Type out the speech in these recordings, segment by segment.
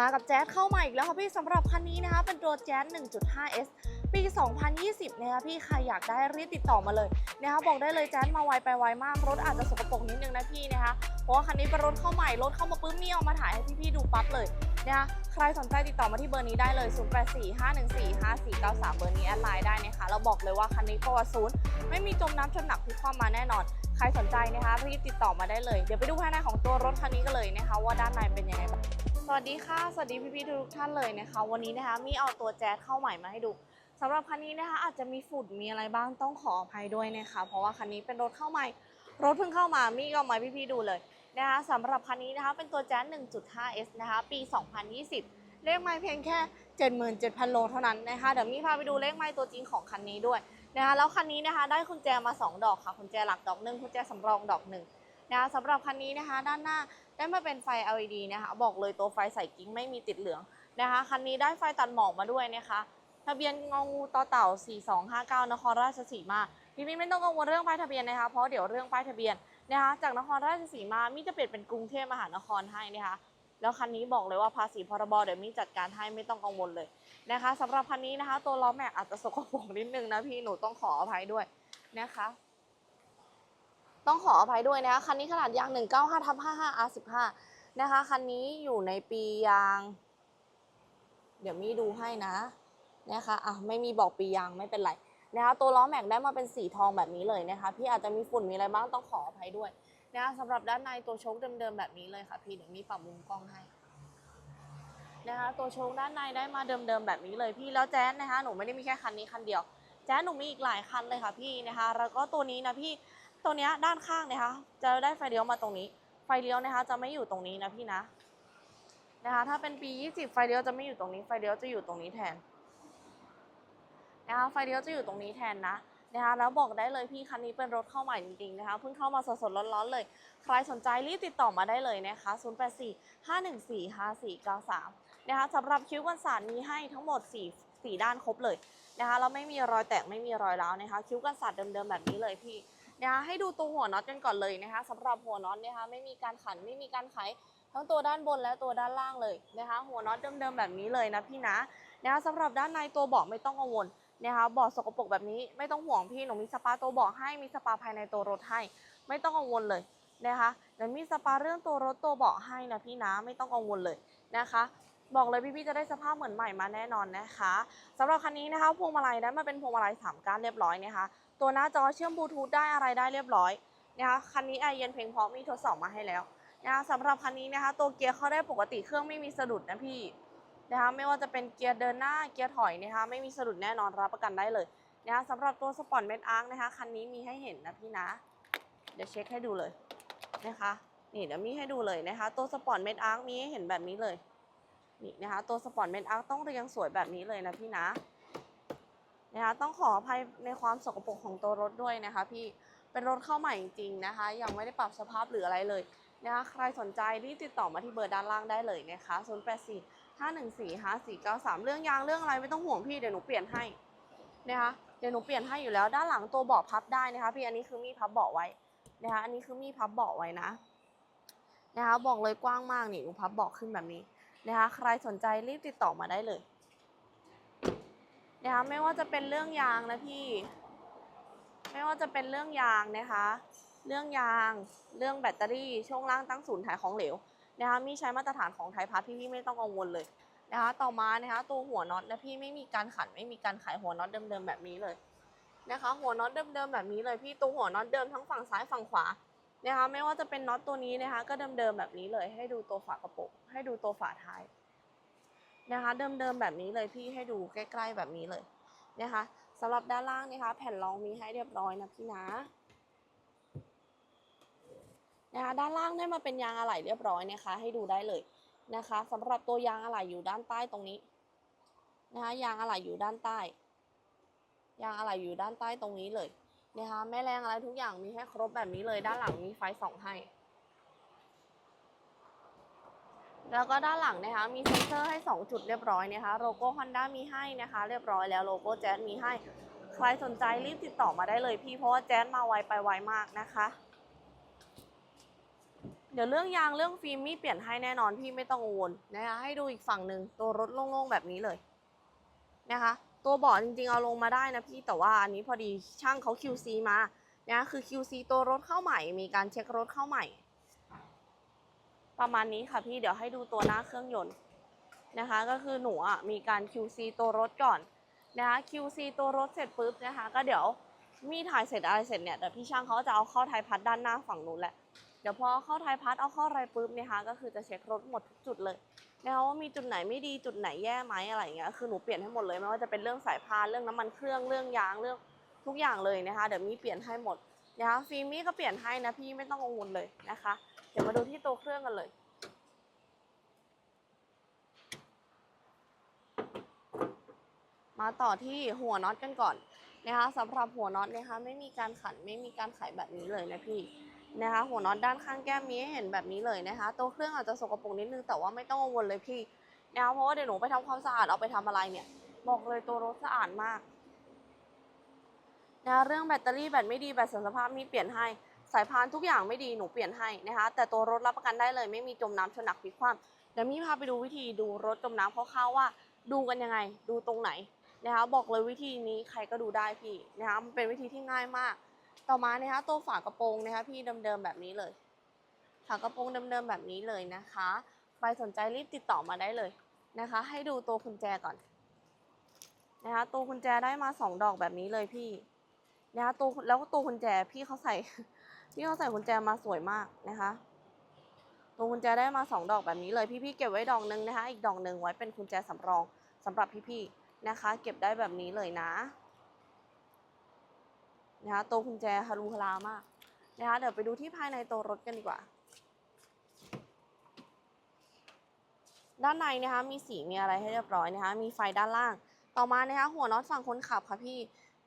มากับแจ๊สเข้ามาอีกแล้วค่ะพี่สำหรับคันนี้นะคะ เป็นตัวแจ๊ส 1.5S ปี 2020 นะคะพี่ใครอยากได้รีบติดต่อมาเลยนะคะบอกได้เลยแจ๊สมาไวไปไวมาก รถอาจจะสกปรกนิดนึงนะพี่นะคะเพราะว่าคันนี้เป็นรถเข้าใหม่ รถเข้ามาปุ๊บมีเอามาถ่ายให้พี่ๆดูปั๊บเลยนะคะใครสนใจติดต่อมาที่เบอร์นี้ได้เลย 0845145493 เบอร์นี้แอดไลน์ได้นะคะเราบอกเลยว่าคันนี้ประวัติศูนย์ไม่มีจมน้ำจมหนักพลิกคว่ำมาแน่นอนใครสนใจนะคะรีบติดต่อมาได้เลย เดี๋ยวไปดูภายในของตัวรถคันนี้กันเลยนะคะ ว่าด้านในเป็นยังไงบ้าง สวัสดีค่ะ สวัสดีพี่ๆทุกท่านเลยนะคะ วันนี้นะคะมีเอาตัวแจ๊สเข้าใหม่มาให้ดูสำหรับคันนี้นะคะอาจจะมีฝุ่นมีอะไรบ้างต้องขออภัยด้วยนะคะ เพราะว่าคันนี้เป็นรถเข้าใหม่ รถเพิ่งเข้ามามีก็มาให้พี่ๆดูเลยนะคะสำหรับคันนี้นะคะเป็นตัวแจ๊ส 1.5S นะคะ ปี 2020 เลขไม้เพียงแค่ 77,000 โลเท่านั้นนะคะ เดี๋ยวมีพาไปดูเลขไม้ตัวจริงของคันนี้ด้วยนะคะ แล้วคันนี้นะคะได้กุญแจมา 2 ดอกค่ะกุญแจหลักดอกหนึ่งกุญแจสำรองดอกหนึ่ง นะคะสำหรับคันนี้นะคะ ด้านหน้าได้มาเป็นไฟ LED นะคะ บอกเลยตัวไฟใส่กิ๊งไม่มีติดเหลืองนะคะ คันนี้ได้ไฟตัดหมอกมาด้วยนะคะ ทะเบียนงองูต่อเต่า 4259 นครราชสีมา พี่มิ้นไม่ต้องกังวลเรื่องป้ายทะเบียนนะคะ เพราะเดี๋ยวเรื่องป้ายทะเบียนนะคะ จากนครราชสีมามิจะเปลี่ยนเป็นกรุงเทพมหานครให้นะคะ แล้วคันนี้บอกเลยว่าภาษีพรบเดี๋ยวมิจัดการให้ไม่ต้องกังวลเลยนะคะสำหรับคันนี้นะคะ ตัวล้อแม็กอาจจะสกปรกนิดนึงนะพี่หนูต้องขออภัยด้วยนะคะ ต้องขออภัยด้วยนะคะคันนี้ขนาดยาง 195ทับ55 R15 นะคะคันนี้อยู่ในปียาง เดี๋ยวมีดูให้นะนะคะอะไม่มีบอกปียางไม่เป็นไรนะคะตัวล้อแม็กได้มาเป็นสีทองแบบนี้เลยนะคะ พี่อาจจะมีฝุ่นมีอะไรบ้างต้องขออภัยด้วยนะคะสำหรับด้านในตัวโชคเดิมๆแบบนี้เลยค่ะพี่เดี๋ยวมีปรับมุมกล้องให้นะคะตัวโชคด้านในได้มาเดิมๆแบบนี้เลยพี่แล้วแจ๊สนะคะหนูไม่ได้มีแค่คันนี้คันเดียว แจ๊สหนูมีอีกหลายคันเลยค่ะพี่นะคะ แล้วก็ตัวนี้นะพี่ ตัวเนี้ยด้านข้างนะคะ จะได้ไฟเลี้ยวมาตรงนี้ ไฟเลี้ยวนะคะ จะไม่อยู่ตรงนี้นะพี่นะนะคะ ถ้าเป็นปี 20 ไฟเลี้ยวจะไม่อยู่ตรงนี้ ไฟเลี้ยวจะอยู่ตรงนี้แทนนะคะไฟเลี้ยวจะอยู่ตรงนี้แทนนะนะคะแล้วบอกได้เลยพี่คันนี้เป็นรถเข้าใหม่จริงๆนะคะเพิ่งเข้ามาสดๆร้อนๆเลย ใครสนใจรีบติดต่อมาได้เลยนะคะ 084 514 5493 นะคะสำหรับคิ้วกันสารมีให้ทั้งหมด 4 4 ด้านครบเลยนะคะแล้วไม่มีรอยแตกไม่มีรอยร้าวนะคะ คิ้วกันสารเดิมๆแบบนี้เลยพี่ นะคะให้ดูตัวหัวน็อตกันก่อนเลยนะคะสำหรับหัวน็อตนะคะไม่มีการขันไม่มีการไขทั้งตัวด้านบนและตัวด้านล่างเลยนะคะหัวน็อตเดิมๆแบบนี้เลยนะพี่นะนะคะสำหรับด้านในตัวเบาะไม่ต้องกังวลนะคะเบาะสกปรกแบบนี้ไม่ต้องห่วงพี่หนูมีสปาตัวเบาะให้มีสปาภายในตัวรถให้ ไม่ต้องกังวลเลยนะคะเดี๋ยวมีสปาเรื่องตัวรถตัวเบาะให้นะพี่นะไม่ต้องกังวลเลยนะคะบอกเลยพี่ๆจะได้สภาพเหมือนใหม่มาแน่นอนนะคะสำหรับคันนี้นะคะพวงมาลัยได้มาเป็นพวงมาลัยสามก้านเรียบร้อยนะคะ ตัวหน้าจอเชื่อมบลูทูธได้อะไรได้เรียบร้อยนะคะคันนี้แอเย็นเพลงพราะมีทดสอบมาให้แล้วนะคะสำหรับคันนี้นะคะตัวเกียร์เข้าได้ปกติเครื่องไม่มีสะดุดนะพี่นะคะไม่ว่าจะเป็นเกียร์เดินหน้าเกียร์ถอยนะคะไม่มีสะดุดแน่นอนรับประกันได้เลยนะคะสำหรับตัวสปอร์ตเมดอาร์คนะคะคันนี้มีให้เห็นนะพี่นะ เดี๋ยวเช็คให้ดูเลยนะคะนี่เดี๋ยวมีให้ดูเลยนะคะ ตัวสปอร์ตเมดอาร์คมีให้เห็นแบบนี้เลยนี่นะคะตัวสปอร์ตเมดอาร์คต้องเรียงสวยแบบนี้เลยนะพี่นะ นะคะต้องขออภัยในความสกปรกของตัวรถด้วยนะคะพี่เป็นรถเข้าใหม่จริงๆนะคะ ยังไม่ได้ปรับสภาพหรืออะไรเลยนะคะใครสนใจรีบติดต่อมาที่เบอร์ด้านล่างได้เลยนะคะ0 8 4 5 1 4 5 4 9 3 เรื่องยางเรื่องอะไรไม่ต้องห่วงพี่เดี๋ยวหนูเปลี่ยนให้นะคะเดี๋ยวหนูเปลี่ยนให้อยู่แล้วด้านหลังตัวเบาะพับได้นะคะ พี่อันนี้คือมีพับเบาะไว้นะคะอันนี้คือมีพับเบาะไว้นะนะคะบอกเลยกว้างมากนี่หนูพับเบาะขึ้นแบบนี้นะคะใครสนใจรีบติดต่อมาได้เลย นะคะไม่ว่าจะเป็นเรื่องยางนะพี่ ไม่ว่าจะเป็นเรื่องยางนะคะ เรื่องยาง เรื่องแบตเตอรี่ ช่วงล่างตั้งศูนย์ถ่ายของเหลวนะคะมีใช้มาตรฐานของไทยพัทพี่พี่ไม่ต้องกังวลเลยนะคะ ต่อมานะคะตัวหัวน็อตนะพี่ไม่มีการขันไม่มีการขายหัวน็อตเดิมๆแบบนี้เลยนะคะ หัวน็อตเดิมๆแบบนี้เลยพี่ตัวหัวน็อตเดิมทั้งฝั่งซ้ายฝั่งขวานะคะไม่ว่าจะเป็นน็อตตัวนี้นะคะ ก็เดิมๆแบบนี้เลย ให้ดูตัวฝากระโปรงให้ดูตัวฝาท้าย นะคะ เดิมๆแบบนี้เลยพี่ให้ดูใกล้ๆแบบนี้เลยนะคะสำหรับด้านล่างนะคะ แผ่นรองมีให้เรียบร้อยนะพี่นะนะคะด้านล่างได้มาเป็นยางอะไหล่เรียบร้อยนะคะ ให้ดูได้เลยนะคะสำหรับตัวยางอะไหล่อยู่ด้านใต้ตรงนี้นะคะยางอะไหล่อยู่ด้านใต้ ยางอะไหล่อยู่ด้านใต้ตรงนี้เลยนะคะแม่แรงอะไรทุกอย่างมีให้ครบแบบนี้เลย ด้านหลังมีไฟส่องให้ แล้วก็ด้านหลังนะคะมีเซ็นเซอร์ให้ 2 จุดเรียบร้อยนะคะโลโก้ Honda มีให้นะคะ เรียบร้อยแล้วโลโก้แจ๊สมีให้ ใครสนใจรีบติดต่อมาได้เลยพี่เพราะว่าแจ๊สมาไวไปไวมากนะคะ เดี๋ยวเรื่องยางเรื่องฟิล์มมี่เปลี่ยนให้แน่นอนพี่ไม่ต้องกังวลนะคะให้ดูอีกฝั่งหนึ่งตัวรถโล่งๆแบบนี้เลยนะคะ ตัวเบาะจริงๆเอาลงมาได้นะพี่แต่ว่าอันนี้พอดีช่างเขา QC มานะคือ QC ตัวรถเข้าใหม่มีการเช็ครถเข้าใหม่ ประมาณนี้ค่ะพี่เดี๋ยวให้ดูตัวหน้าเครื่องยนต์นะคะ ก็คือหนูอะมีการ QC ตัวรถก่อนนะคะ QC ตัวรถเสร็จปุ๊บนะคะ ก็เดี๋ยวมีถ่ายเสร็จอะไรเสร็จเนี่ยเดี๋ยวพี่ช่างเขาจะเอาเข้าไทยพัดด้านหน้าฝั่งนู้นแหละเดี๋ยวพอเข้าไทยพัดเอาเข้าอะไรปุ๊บนะคะก็คือจะเช็ครถหมดทุกจุดเลยนะคะว่ามีจุดไหนไม่ดีจุดไหนแย่ไหมอะไรอย่างเงี้ยคือหนูเปลี่ยนให้หมดเลยไม่ว่าจะเป็นเรื่องสายพานเรื่องน้ำมันเครื่องเรื่องยางเรื่องทุกอย่างเลยนะคะเดี๋ยวมีเปลี่ยนให้หมด นะคะฟิล์มมี่ก็เปลี่ยนให้นะพี่ไม่ต้องกังวลเลยนะคะ เดี๋ยวมาดูที่ตัวเครื่องกันเลย มาต่อที่หัวน็อตกันก่อนนะคะสำหรับหัวน็อตนะคะไม่มีการขันไม่มีการไขแบบนี้เลยนะพี่นะคะ หัวน็อตด้านข้างแก้มมีให้เห็นแบบนี้เลยนะคะ ตัวเครื่องอาจจะสกปรกนิดนึงแต่ว่าไม่ต้องกังวลเลยพี่นะคะเพราะว่าเดี๋ยวหนูไปทำความสะอาดเอาไปทำอะไรเนี่ย บอกเลยตัวรถสะอาดมาก นะเรื่องแบตเตอรี่แบตไม่ดีแบตเสื่อมสภาพมีเปลี่ยนให้ สายพานทุกอย่างไม่ดีหนูเปลี่ยนให้นะคะแต่ตัวรถรับประกันได้เลย ไม่มีจมน้ำชนหนักพลิกคว่ำเดี๋ยวมีพาไปดูวิธีดูรถจมน้ำคร่าวๆว่า ดูกันยังไง ดูตรงไหนนะคะบอกเลยวิธีนี้ใครก็ดูได้พี่นะคะมันเป็นวิธีที่ง่ายมาก ต่อมานะคะตัวฝากระโปรงนะคะพี่เดิมๆแบบนี้เลย ฝากระโปรงเดิมๆแบบนี้เลยนะคะใครสนใจรีบติดต่อมาได้เลยนะคะ ให้ดูตัวกุญแจก่อนนะคะตัวกุญแจได้มาสองดอกแบบนี้เลยพี่ นะคะตัวแล้วก็ตัวกุญแจพี่เขาใส่พี่เขาใส่กุญแจมาสวยมากนะคะ ตัวกุญแจได้มาสองดอกแบบนี้เลยพี่ๆเก็บไว้ดอกหนึงนะคะอีกดอกหนึ่งไว้เป็นกุญแจสำรองสำหรับพี่ๆนะคะ เก็บได้แบบนี้เลยนะนะคะตัวกุญแจฮารูฮารามากนะคะเดี๋ยวไปดูที่ภายในตัวรถกันดีกว่า ด้านในนะคะมีสีมีอะไรให้เรียบร้อยนะคะมีไฟด้านล่าง ต่อมานะคะหัวน็อตฝั่งคนขับค่ะพี่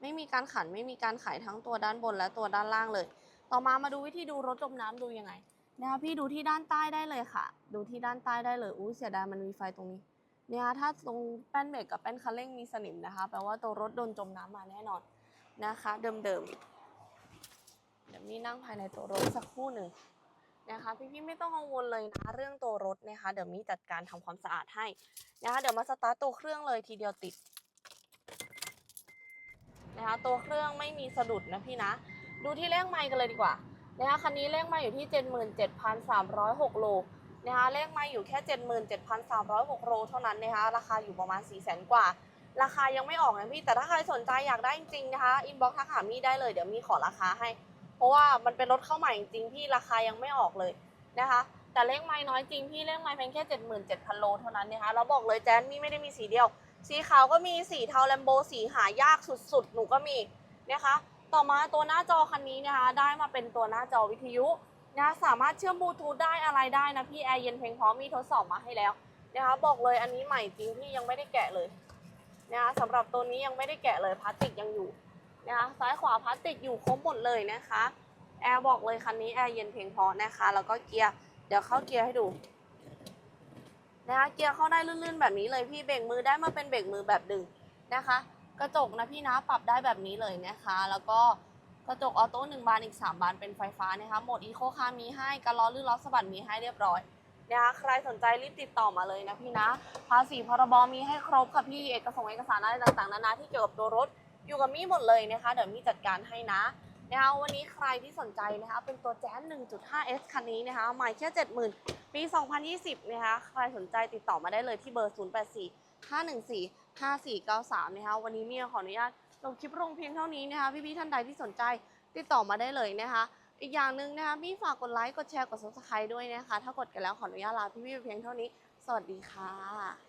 ไม่มีการขันไม่มีการไขทั้งตัวด้านบนและตัวด้านล่างเลย ต่อมามาดูวิธีดูรถจมน้ำดูยังไงนะคะพี่ดูที่ด้านใต้ได้เลยค่ะ ดูที่ด้านใต้ได้เลยอุ้เสียดายมันมีไฟตรงนี้เนี่ยถ้าตรงแป้นเบรกกับแป้นคันเร่งมีสนิมนะคะแปลว่าตัวรถโดนจมน้ำมาแน่นอนนะคะ เดิมๆเดี๋ยวมีนั่งภายในตัวรถสักครู่หนึ่งนะคะพี่ๆไม่ต้องกังวลเลยนะเรื่องตัวรถนะคะ เดี๋ยวมีจัดการทำความสะอาดให้นะคะเดี๋ยวมาสตาร์ตตัวเครื่องเลยทีเดียวติด นะคะ ตัวเครื่องไม่มีสะดุดนะพี่นะ ดูที่เลขไมล์กันเลยดีกว่านะคะคันนี้เลขไมล์อยู่ที่ 77,306 โลนะคะเลขไมล์อยู่แค่ 77,306 โลเท่านั้นนะคะราคาอยู่ประมาณ 400,000 กว่า ราคายังไม่ออกนะพี่แต่ถ้าใครสนใจอยากได้จริงๆนะคะอินบ็อกซ์ทักหามี่ได้เลยเดี๋ยวมีขอราคาให้ เพราะว่ามันเป็นรถเข้าใหม่จริงๆพี่ราคายังไม่ออกเลยนะคะแต่เลขไม้น้อยจริงพี่เลขไม้เพียงแค่ 77,000 โลเท่านั้นนะคะเราบอกเลยแจนมี่ไม่ได้มีสีเดียว สีขาวก็มีสีเทาแลมโบสีหายากสุดๆ หนูก็มีนะคะ ต่อมาตัวหน้าจอคันนี้นะคะ ได้มาเป็นตัวหน้าจอวิทยุนะคะสามารถเชื่อมบลูทูธได้อะไรได้นะพี่แอร์เย็นเพลงพร้อมมีทดสอบมาให้แล้วนะคะบอกเลยอันนี้ใหม่จริงพี่ยังไม่ได้แกะเลยนะคะสำหรับตัวนี้ยังไม่ได้แกะเลยพลาสติกยังอยู่นะคะซ้ายขวาพลาสติกอยู่ครบหมดเลยนะคะแอร์บอกเลยคันนี้แอร์เย็นเพียงพอนะคะแล้วก็เกียร์เดี๋ยวเข้าเกียร์ให้ดู นะคะเกียร์เข้าได้ลื่นๆแบบนี้เลยพี่เบรกมือได้มาเป็นเบรกมือแบบดึงนะคะ กระจกนะพี่นะปรับได้แบบนี้เลยนะคะ แล้วก็กระจกออโต้หนึ่งบานอีก 3 บานเป็นไฟฟ้านะคะโหมดอีโคคาร์มีให้การล้อลื่นล้อสะบัดมีให้เรียบร้อยนะคะใครสนใจรีบติดต่อมาเลยนะพี่นะ ภาษีพรบมีให้ครบค่ะพี่เอกสงค์เอกสารอะไรต่างๆนานาที่เกี่ยวกับตัวรถอยู่กับมี่หมดเลยนะคะ เดี๋ยวมี่จัดการให้นะ นะคะวันนี้ใครที่สนใจนะคะเป็นตัวแจ๊ส 1.5S คันนี้นะคะใหม่แค่70,000 ปี 2020 นะคะใครสนใจติดต่อมาได้เลยที่เบอร์ 084 514 5493 นะคะวันนี้มีขออนุญาตลงคลิปลงเพียงเท่านี้นะคะพี่ๆท่านใดที่สนใจติดต่อมาได้เลยนะคะ อีกอย่างหนึ่งนะคะพี่ฝากกดไลค์กดแชร์กด subscribe ด้วยนะคะ ถ้ากดกันแล้วขออนุญาตลาพี่ๆไปเพียงเท่านี้ สวัสดีค่ะ